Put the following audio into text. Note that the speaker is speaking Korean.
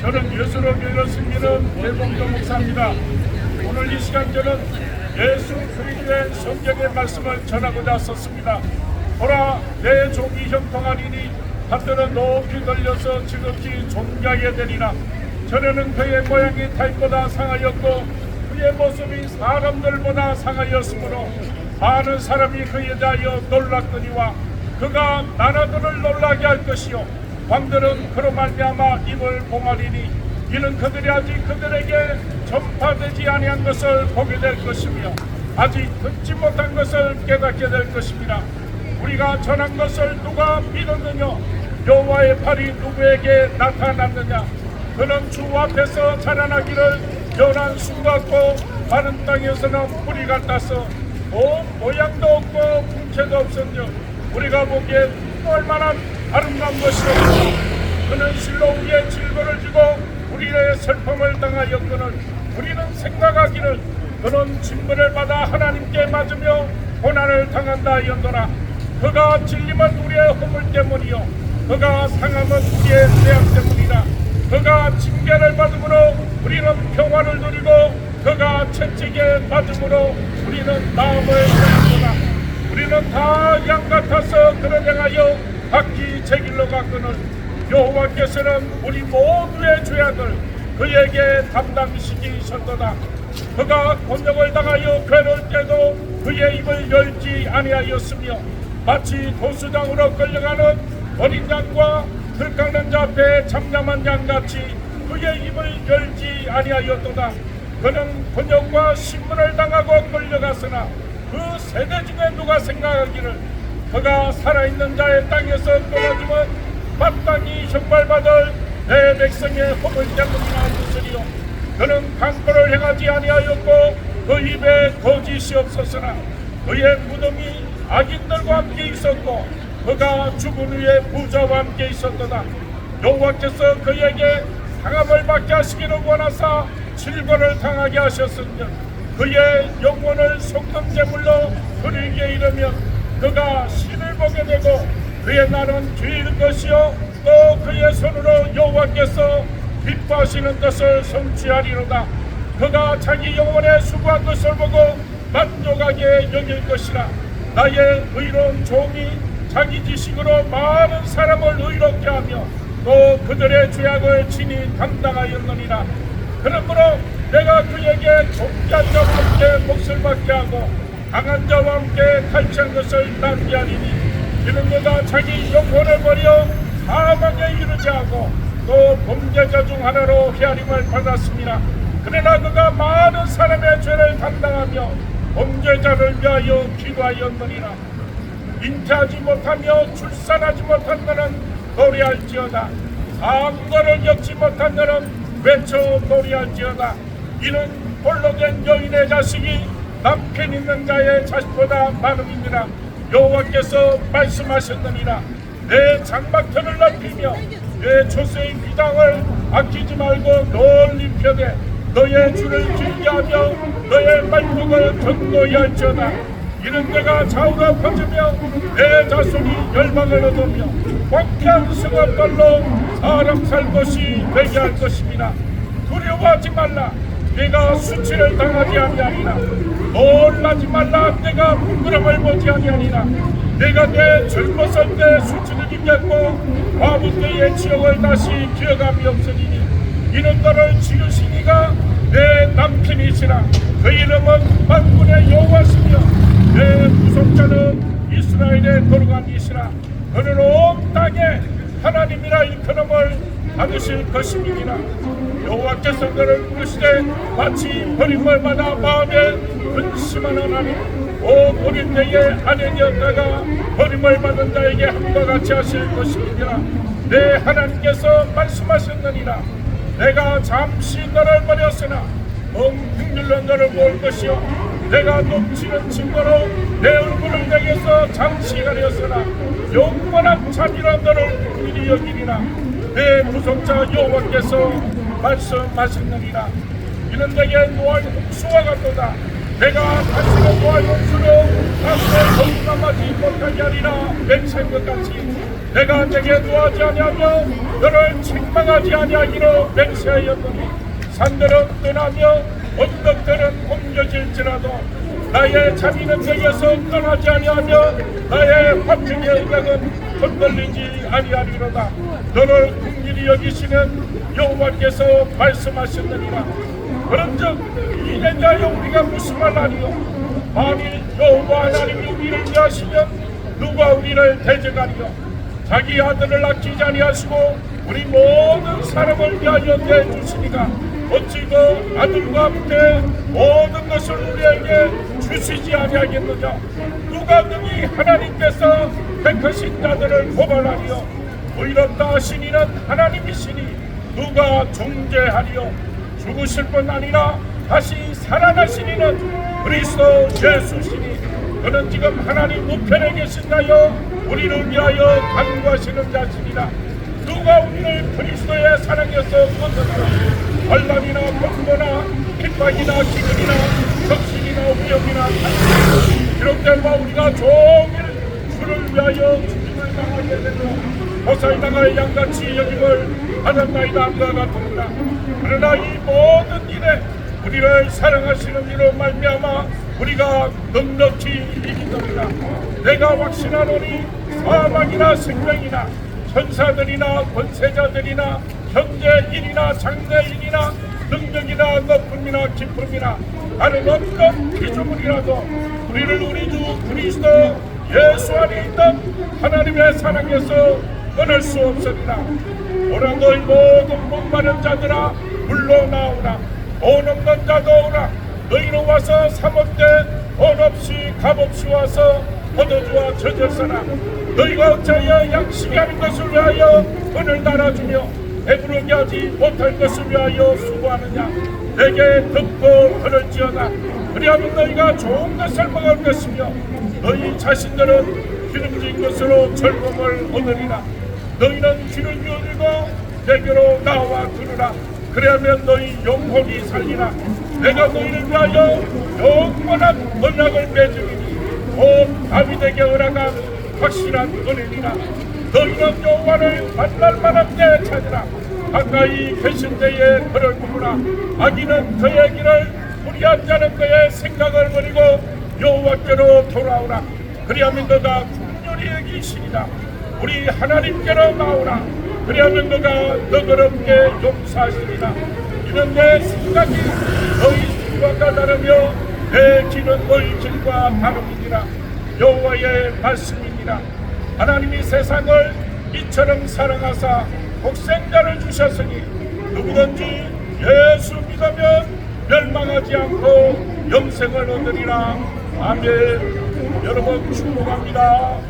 저는 예수로 섬기는 대봉도 목사입니다. 오늘 이 시간 저는 예수 그리스도의 성경의 말씀을 전하고자 썼습니다. 보라 내 종이 형통하리니 하늘은 높이 들려서 지극히 존귀하게 되리라. 전에는 그의 모양이 달보다 상하였고 그의 모습이 사람들보다 상하였으므로 많은 사람이 그에 대하여 놀랐거니와 그가 나라들을 놀라게 할 것이요 왕들은 그로 말미암아 입을 봉하리니 이는 그들이 아직 그들에게 전파되지 아니한 것을 보게 될 것이며 아직 듣지 못한 것을 깨닫게 될 것입니다. 우리가 전한 것을 누가 믿었느냐? 여호와의 팔이 누구에게 나타났느냐? 그는 주 앞에서 자라나기를 연한 수 같고 마른 땅에서는 뿌리 같아서 온 모양도 없고 풍채도 없었며 우리가 보기에 얼마나 아름다운 것이었고 그는 실로 우리의 질거를 지고 우리의 슬픔을 당하였거늘 우리는 생각하기를 그는 진물을 받아 하나님께 맞으며 고난을 당한다 하였노라. 그가 질림은 우리의 허물 때문이요. 그가 상함은 우리의 죄악 때문이라. 그가 징계를 받음으로 우리는 평화를 누리고 그가 채찍에 맞음으로 우리는 마음을 얻었구나 우리는 다 양 같아서 그를 향하여 각기 제 길로 갔거늘 여호와께서는 우리 모두의 죄악을 그에게 담당시키셨도다. 그가 곤욕을 당하여 괴로울 때도 그의 입을 열지 아니하였으며 마치 도수장으로 끌려가는 어린 양과 들깎는 자 앞에 잠잠한 양같이 그의 입을 열지 아니하였도다. 그는 번역과 신문을 당하고 끌려갔으나 그 세대 중에 누가 생각하기를 그가 살아있는 자의 땅에서 끊어지면 마땅히 형벌받을 내 백성의 허물 때문이나 무엇이요. 그는 강포를 행하지 아니하였고 그 입에 거짓이 없었으나 그의 무덤이 악인들과 함께 있었고 그가 죽은 후에 부자와 함께 있었도다. 여호와께서 그에게 상함을 받게 하시기를 원하사 질거를 당하게 하셨으며 그의 영혼을 속금 제물로 그에게 이르면 그가 보게 되고 그의 날은 뒤일 것이요. 또 그의 손으로 여호와께서 기뻐하시는 것을 성취하리로다. 그가 자기 영혼의 수고한 것을 보고 만족하게 여길 것이라. 나의 의로운 종이 자기 지식으로 많은 사람을 의롭게 하며 또 그들의 죄악을 친히 감당하였느니라. 그러므로 내가 그에게 존귀한 자와 함께 몫을 받게 하고 강한 자와 함께 탈취한 것을 낭비하리니 그가 자기 영혼을 버려 사망에 이르게 하고 또 범죄자 중 하나로 헤아림을 받았습니다. 그러나 그가 많은 사람의 죄를 담당하며 범죄자를 위하여 기도하였느니라. 잉태하지 못하며 출산하지 못한 너는 노래할지어다. 상거를 겪지 못한 너는 외쳐 노래할지어다. 이는 홀로 된 여인의 자식이 남편 있는 자의 자식보다 많음이니라 여호와께서 말씀하셨느니라. 내 장막터를 넓히며 내 조세의 비당을 아끼지 말고 널리 펴되 너의 줄을 길게 하며 너의 말뚝을 견고히 할지어다. 이는 내가 좌우로 퍼지며 내 자손이 열방을 얻으며 광쾌한 승업들로 사람 살 것이 되게 할 것입니다. 두려워하지 말라. 내가 수치를 당하지 아니하리라 놀라지 말라. 내가 부끄러움을 보지 아니하리라. 내가 내 젊었을 때 수치를 이겼고 과부 때의 지옥을 다시 기억함이 없으리니 이는 너를 지으시니가 내 남편이시라. 그 이름은 만군의 여호와시며 내 구속자는 이스라엘의 도로간 이시라 그는 온 땅에 하나님이라 일컬음을 받으실 것임이니라 여호와께서 그를 부르시되 마치 받아 마음에 근심한 하나님 오 버린 때에 아내니었다가 버림을 받은 자에게 함과 같이 하실 것이니라 내 하나님께서 말씀하셨느니라. 내가 잠시 너를 버렸으나 엉뚱률로 너를 모을 것이요. 내가 넘치는 증거로 내 얼굴을 내게서 잠시 가렸으나 영원한 참이라 너를 미리 여기리라 내 구속자 여호와께서 말씀하셨느니라 이는 내게 노할 홍수와 같도다. 내가 당신의 노할 홍수로 당신의 거듭남하지 못하게 하리라. 맹세한 것 같이 내가 내게 노하지 아니하며 너를 책망하지 아니하기로 맹세하였더니 산들은 떠나며 언덕들은 옮겨질지라도 나의 자비는 내게서 떠나지 아니하며 나의 화평의 의각은 흔들리지 아니하리로다. 너를 궁일이 여기시는 여호와께서 말씀하셨느니라. 그런즉 대하여 우리가 무슨 말 하리요? 만일 여호와 하나님이 우리를 위하시면 누가 우리를 대적하리요? 자기 아들을 아끼지 아니하시고 우리 모든 사람을 위하여 내주시니가 어찌 그 아들과 함께 모든 것을 우리에게 주시지 아니하겠느냐? 누가 능히 하나님께서 택하신 자들을 고발하리요? 의롭다 하시니는 하나님이시니 누가 중재하리요? 죽으실 뿐 아니라 다시 살아나시니는 그리스도 예수시니 그는 지금 하나님 우편에 계신가요? 우리를 위하여 간구하시는 자시니라. 누가 우리를 그리스도의 사랑에서 건너서 환란이나 병거나 핍박이나 기근이나 적신 이나 위험이나 탄식 기록된 바 우리가 종일 주를 위하여 죽임을 당하게 되며 호사이다가 양같이 여김을 받았나이다. 함과 같습니다 그러나 이 모든 일에 우리를 사랑하시는 이로 말미암아 우리가 넉넉히 이기더라 내가 확신하노니 사망이나 생명이나 천사들이나 권세자들이나 현재일이나 장래일이나 능력이나 높음이나 기쁨이나 다른 어떤 피조물이라도 우리를 우리 주 그리스도 예수 안에 있는 하나님의 사랑에서 끊을 수 없으리라 오라 너희 모든 목마른 자들아 물러나오라. 돈 없는 자도 오라. 너희로 와서 사먹되 돈 없이 값없이 와서 포도주와 저절서라. 너희가 어찌하여 양식이 아닌 것을 위하여 은을 달아주며 배부르게 하지 못할 것을 위하여 수고하느냐 내게 듣고 들을지어다. 그리하면 너희가 좋은 것을 먹을 것이며 너희 자신들은 기름진 것으로 젊음을 얻으리라. 너희는 귀를 기울이고 내게로 나와 들으라. 그리하면 너희 영혼이 살리라. 내가 너희를 위하여 영원한 언약을 맺으리니 곧 다윗에게 허락한 확실한 은혜니라. 너희는 여호와를 만날 만한 때 찾으라 가까이 계신 때에 그를 부르라 악인은 그의 길을 무리한 자는 그의 생각을 버리고 여호와께로 돌아오라. 그리하면 너가 국률이 여기시리라. 우리 하나님께로 나오라. 그리하면 너가 너그럽게 용서하시리라. 이는 내 생각이 너희 생각과 다르며 내 길은 너희 길과 다름이니라. 여호와의 말씀이니라. 하나님이 세상을 이처럼 사랑하사 독생자를 주셨으니 누구든지 예수 믿으면 멸망하지 않고 영생을 얻으리라. 아멘. 여러분 축복합니다